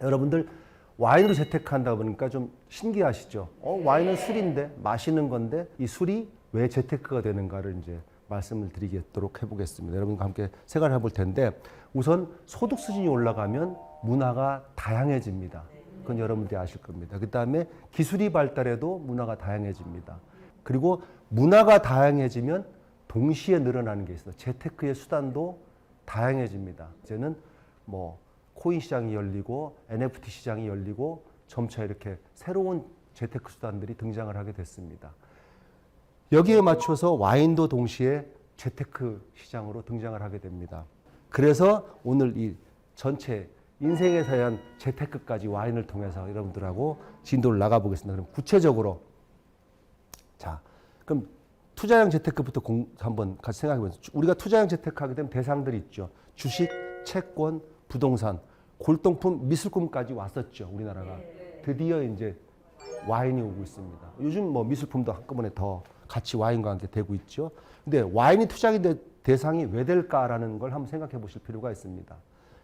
여러분들 와인으로 재테크한다 보니까 좀 신기하시죠? 어, 와인은 술인데 마시는 건데 이 술이 왜 재테크가 되는가를 이제 말씀을 드리도록 해보겠습니다. 여러분과 함께 생각을 해볼 텐데 우선 소득 수준이 올라가면 문화가 다양해집니다. 그건 여러분들이 아실 겁니다. 그 다음에 기술이 발달해도 문화가 다양해집니다. 그리고 문화가 다양해지면 동시에 늘어나는 게 있어요. 재테크의 수단도 다양해집니다. 이제는 뭐 코인 시장이 열리고 NFT 시장이 열리고 점차 이렇게 새로운 재테크 수단들이 등장을 하게 됐습니다. 여기에 맞춰서 와인도 동시에 재테크 시장으로 등장을 하게 됩니다. 그래서 오늘 이 전체 인생에 대한 재테크까지 와인을 통해서 여러분들하고 진도를 나가보겠습니다. 그럼 구체적으로 자, 그럼 투자형 재테크부터 공, 한번 같이 생각해 보세요. 우리가 투자형 재테크하게 되면 대상들이 있죠. 주식, 채권, 부동산, 골동품, 미술품까지 왔었죠. 우리나라가 드디어 이제 와인이 오고 있습니다. 요즘 뭐 미술품도 한꺼번에 더 같이 와인과 함께 되고 있죠. 근데 와인이 투자의 대- 대상이 왜 될까라는 걸 한번 생각해 보실 필요가 있습니다.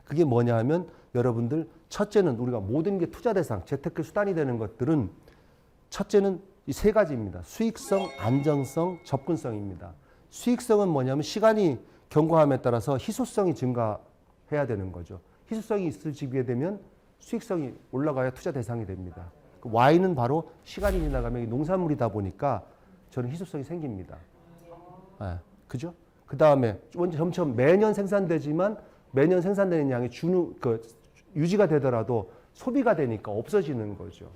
그게 뭐냐 하면 여러분들 첫째는 우리가 모든 게 투자 대상, 재테크 수단이 되는 것들은 첫째는 이 세 가지입니다. 수익성, 안정성, 접근성입니다. 수익성은 뭐냐면 시간이 경과함에 따라서 희소성이 증가 해야 되는 거죠. 희소성이 있어지게 되면 수익성이 올라가야 투자 대상이 됩니다. 그 와인은 바로 시간이 지나가면 이 농산물이다 보니까 저는 희소성이 생깁니다. 예, 그죠? 그 다음에 점점 매년 생산되지만 매년 생산되는 양이 주는 그 유지가 되더라도 소비가 되니까 없어지는 거죠.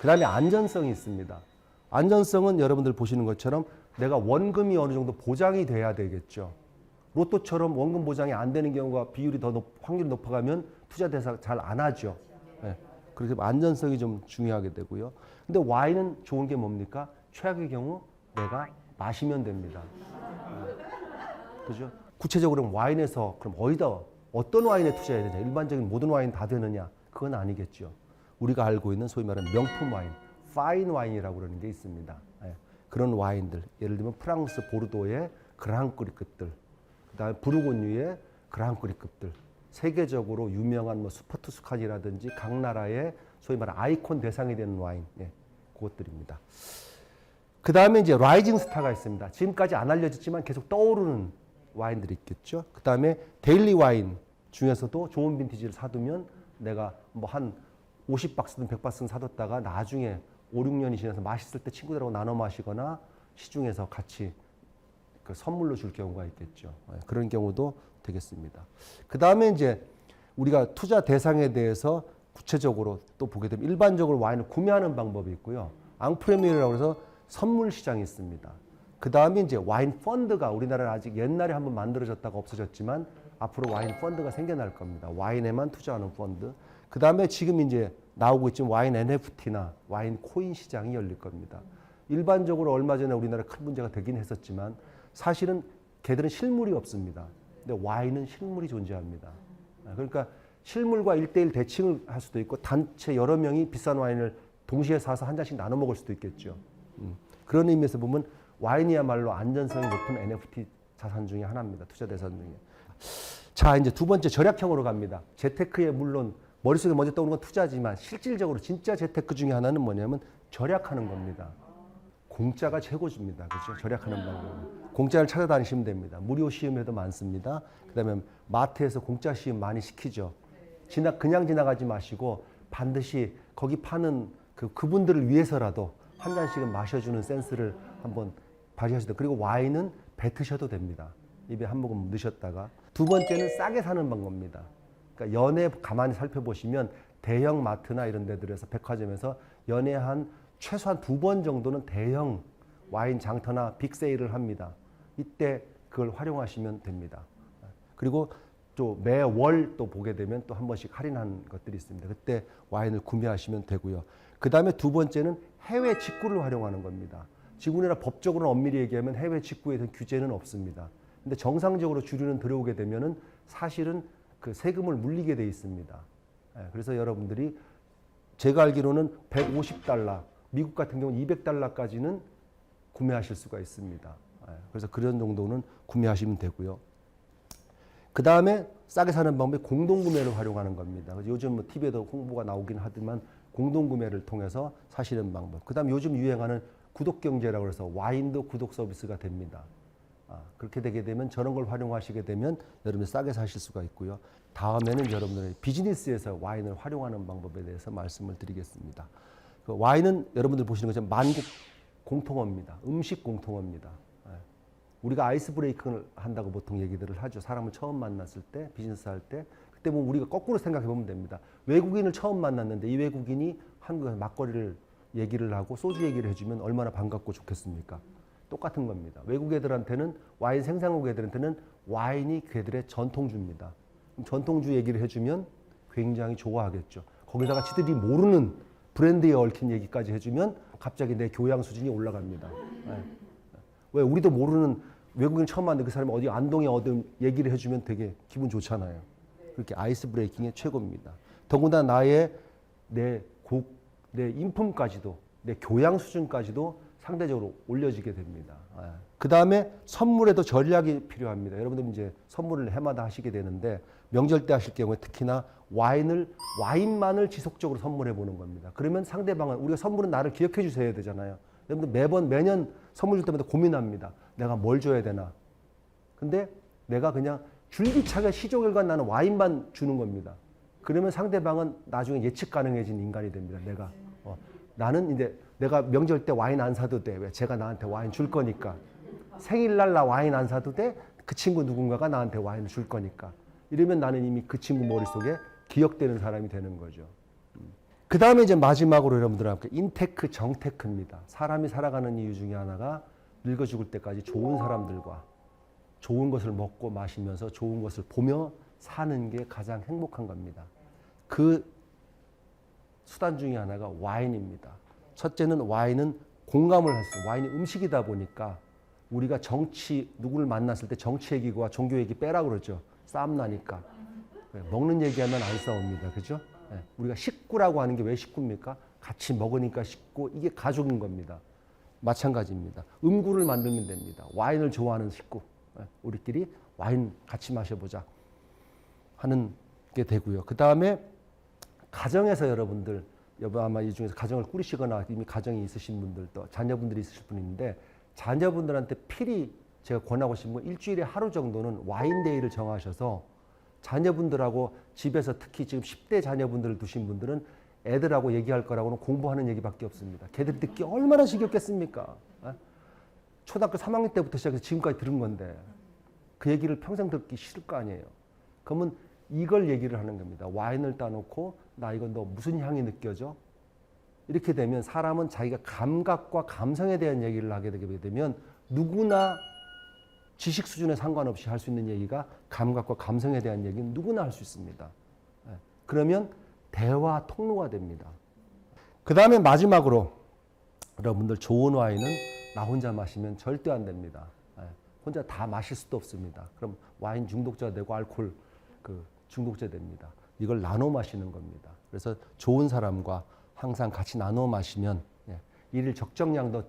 그 다음에 안전성이 있습니다. 안전성은 여러분들 보시는 것처럼 내가 원금이 어느 정도 보장이 돼야 되겠죠. 로또처럼 원금 보장이 안 되는 경우가 비율이 더 높, 확률이 높아가면 투자 대상 잘 안 하죠. 예. 그렇게 안전성이 좀 중요하게 되고요. 근데 와인은 좋은 게 뭡니까? 최악의 경우 내가 마시면 됩니다. 예. 그죠? 구체적으로 와인에서 그럼 어디다 어떤 와인에 투자해야 되냐? 일반적인 모든 와인 다 되느냐? 그건 아니겠죠. 우리가 알고 있는 소위 말하는 명품 와인, 파인 와인이라고 그러는 게 있습니다. 예. 그런 와인들, 예를 들면 프랑스 보르도의 그랑크리급들, 그다음에 부르고뉴의 그랑크리급들, 세계적으로 유명한 뭐 슈퍼투스칸이라든지 각 나라의 소위 말하는 아이콘 대상이 되는 와인, 예, 그것들입니다. 그 다음에 이제 라이징 스타가 있습니다. 지금까지 안 알려졌지만 계속 떠오르는 와인들이 있겠죠. 그 다음에 데일리 와인 중에서도 좋은 빈티지를 사두면 내가 뭐 한 50박스든 100박스든 사뒀다가 나중에 5, 6년이 지나서 맛있을 때 친구들하고 나눠 마시거나 시중에서 같이 그 선물로 줄 경우가 있겠죠. 예, 그런 경우도 되겠습니다. 그 다음에 이제 우리가 투자 대상에 대해서 구체적으로 또 보게 되면 일반적으로 와인을 구매하는 방법이 있고요. 앙프레미어라고 해서 선물 시장이 있습니다. 그 다음에 이제 와인 펀드가 우리나라는 아직 옛날에 한번 만들어졌다가 없어졌지만 앞으로 와인 펀드가 생겨날 겁니다. 와인에만 투자하는 펀드. 그 다음에 지금 이제 나오고 있지만 와인 NFT나 와인 코인 시장이 열릴 겁니다. 일반적으로 얼마 전에 우리나라 큰 문제가 되긴 했었지만 사실은 걔들은 실물이 없습니다. 근데 와인은 실물이 존재합니다. 그러니까 실물과 일대일 대칭을 할 수도 있고 단체 여러 명이 비싼 와인을 동시에 사서 한 잔씩 나눠 먹을 수도 있겠죠. 음. 그런 의미에서 보면 와인이야말로 안전성이 높은 NFT 자산 중에 하나입니다. 투자 대상 중에. 자, 이제 두 번째 절약형으로 갑니다. 재테크에 물론 머릿속에 먼저 떠오르는 건 투자지만 실질적으로 진짜 재테크 중에 하나는 뭐냐면 절약하는 겁니다. 공짜가 최고입니다. 그렇죠? 절약하는 방법. 공짜를 찾아다니시면 됩니다. 무료 시음회도 많습니다. 그다음에 마트에서 공짜 시음 많이 시키죠. 지나 그냥 지나가지 마시고 반드시 거기 파는 그 그분들을 위해서라도 한 잔씩은 마셔주는 센스를 한번 발휘하시다. 그리고 와인은 뱉으셔도 됩니다. 입에 한 모금 넣으셨다가 두 번째는 싸게 사는 방법입니다. 그러니까 연애 가만히 살펴보시면 대형 마트나 이런 데들에서 백화점에서 연애 한 최소한 두 번 정도는 대형 와인 장터나 빅세일을 합니다. 이때 그걸 활용하시면 됩니다. 그리고 또 매월 또 보게 되면 또 한 번씩 할인한 것들이 있습니다. 그때 와인을 구매하시면 되고요. 그 다음에 두 번째는 해외 직구를 활용하는 겁니다. 우리나라 법적으로 엄밀히 얘기하면 해외 직구에 대한 규제는 없습니다. 근데 정상적으로 주류는 들어오게 되면은 사실은 그 세금을 물리게 돼 있습니다. 예, 그래서 여러분들이 제가 알기로는 150달러, 미국 같은 경우는 200달러까지는 구매하실 수가 있습니다. 예, 그래서 그런 정도는 구매하시면 되고요. 그 다음에 싸게 사는 방법이 공동구매를 활용하는 겁니다. 요즘 뭐 TV에도 홍보가 나오긴 하지만 공동구매를 통해서 사시는 방법. 그 다음 요즘 유행하는 구독경제라고 해서 와인도 구독 서비스가 됩니다. 아, 그렇게 되게 되면 저런 걸 활용하시게 되면 여러분이 싸게 사실 수가 있고요. 다음에는 여러분들의 비즈니스에서 와인을 활용하는 방법에 대해서 말씀을 드리겠습니다. 그 와인은 여러분들 보시는 것처럼 만국 공통어입니다. 음식 공통어입니다. 예. 우리가 아이스 브레이킹을 한다고 보통 얘기들을 하죠. 사람을 처음 만났을 때, 비즈니스 할 때. 그때 보면 우리가 거꾸로 생각해 보면 됩니다. 외국인을 처음 만났는데 이 외국인이 한국에서 막걸리를 얘기를 하고 소주 얘기를 해주면 얼마나 반갑고 좋겠습니까? 똑같은 겁니다. 외국 애들한테는 와인 생산국 애들한테는 와인이 그들의 전통주입니다. 전통주 얘기를 해주면 굉장히 좋아하겠죠. 거기다가 지들이 모르는 브랜드에 얽힌 얘기까지 해주면 갑자기 내 교양 수준이 올라갑니다. 네. 왜 우리도 모르는 외국인 처음 만났는데 그 사람이 어디 안동에 어디 얘기를 해주면 되게 기분 좋잖아요. 그렇게 아이스 브레이킹의 최고입니다. 더구나 나의 내 곡, 내 인품까지도 내 교양 수준까지도 상대적으로 올려지게 됩니다. 그 다음에 선물에도 전략이 필요합니다. 여러분들 이제 선물을 해마다 하시게 되는데 명절 때 하실 경우에 특히나 와인을 와인만을 지속적으로 선물해 보는 겁니다. 그러면 상대방은 우리가 선물은 나를 기억해 주셔야 되잖아요. 여러분들 매번 매년 선물 줄 때마다 고민합니다. 내가 뭘 줘야 되나? 근데 내가 그냥 줄기차게 시종일관 나는 와인만 주는 겁니다. 그러면 상대방은 나중에 예측 가능해진 인간이 됩니다. 내가 어, 나는 이제 내가 명절 때 와인 안 사도 돼. 왜? 제가 나한테 와인 줄 거니까. 생일날 나 와인 안 사도 돼. 그 친구 누군가가 나한테 와인을 줄 거니까. 이러면 나는 이미 그 친구 머릿속에 기억되는 사람이 되는 거죠. 그 다음에 이제 마지막으로 여러분들 함께 인테크, 정테크입니다. 사람이 살아가는 이유 중에 하나가 늙어 죽을 때까지 좋은 사람들과 좋은 것을 먹고 마시면서 좋은 것을 보며 사는 게 가장 행복한 겁니다. 그 수단 중에 하나가 와인입니다. 첫째는 와인은 공감을 할 수, 와인이 음식이다 보니까 우리가 정치, 누구를 만났을 때 정치 얘기와 종교 얘기 빼라 그러죠. 싸움 나니까. 네, 먹는 얘기하면 안 싸웁니다. 그죠? 네, 우리가 식구라고 하는 게 왜 식구입니까? 같이 먹으니까 식구, 이게 가족인 겁니다. 마찬가지입니다. 음구를 만들면 됩니다. 와인을 좋아하는 식구. 네, 우리끼리 와인 같이 마셔보자. 하는 게 되고요. 그 다음에 가정에서 여러분들 여보 아마 이 중에서 가정을 꾸리시거나 이미 가정이 있으신 분들도 자녀분들이 있으실 분인데 자녀분들한테 필히 제가 권하고 싶은 건 일주일에 하루 정도는 와인데이를 정하셔서 자녀분들하고 집에서 특히 지금 10대 자녀분들을 두신 분들은 애들하고 얘기할 거라고는 공부하는 얘기밖에 없습니다. 걔들 듣기 얼마나 지겹겠습니까? 어? 초등학교 3학년 때부터 시작해서 지금까지 들은 건데 그 얘기를 평생 듣기 싫을 거 아니에요. 그러면 이걸 얘기를 하는 겁니다. 와인을 따놓고 나 이건 너 무슨 향이 느껴져? 이렇게 되면 사람은 자기가 감각과 감성에 대한 얘기를 하게 되게 되면 누구나 지식 수준에 상관없이 할 수 있는 얘기가 감각과 감성에 대한 얘기는 누구나 할 수 있습니다. 예. 그러면 대화 통로가 됩니다. 그 다음에 마지막으로 여러분들 좋은 와인은 나 혼자 마시면 절대 안 됩니다. 예. 혼자 다 마실 수도 없습니다. 그럼 와인 중독자 되고 알코올 그 중독자 됩니다. 이걸 나눠 마시는 겁니다. 그래서 좋은 사람과 항상 같이 나눠 마시면 예, 일일 적정량도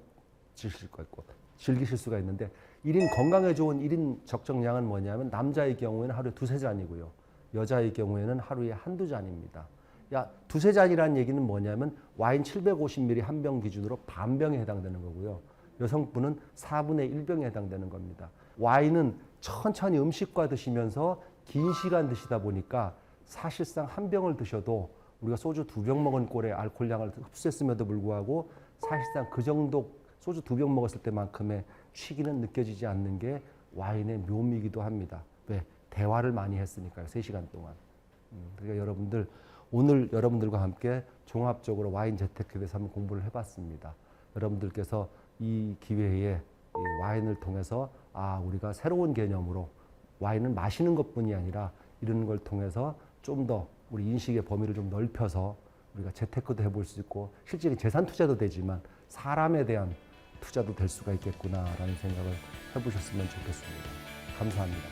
즐기실 거 있고 즐기실 수가 있는데 1인 건강에 좋은 1인 적정량은 뭐냐면 남자의 경우에는 하루에 두세 잔이고요. 여자의 경우에는 하루에 한두 잔입니다. 야, 두세 잔이라는 얘기는 뭐냐면 와인 750ml 한 병 기준으로 반 병에 해당되는 거고요. 여성분은 4분의 1병에 해당되는 겁니다. 와인은 천천히 음식과 드시면서 긴 시간 드시다 보니까 사실상 한 병을 드셔도 우리가 소주 두 병 먹은 꼴의 알코올량을 흡수했음에도 불구하고 사실상 그 정도 소주 두 병 먹었을 때만큼의 취기는 느껴지지 않는 게 와인의 묘미이기도 합니다. 왜? 대화를 많이 했으니까요. 3시간 동안. 음, 그러니까 여러분들 오늘 여러분들과 함께 종합적으로 와인 재테크에 대해서 한번 공부를 해봤습니다. 여러분들께서 이 기회에 이 와인을 통해서 아 우리가 새로운 개념으로 와인을 마시는 것뿐이 아니라 이런 걸 통해서 좀 더 우리 인식의 범위를 좀 넓혀서 우리가 재테크도 해볼 수 있고 실제로 재산 투자도 되지만 사람에 대한 투자도 될 수가 있겠구나라는 생각을 해보셨으면 좋겠습니다. 감사합니다.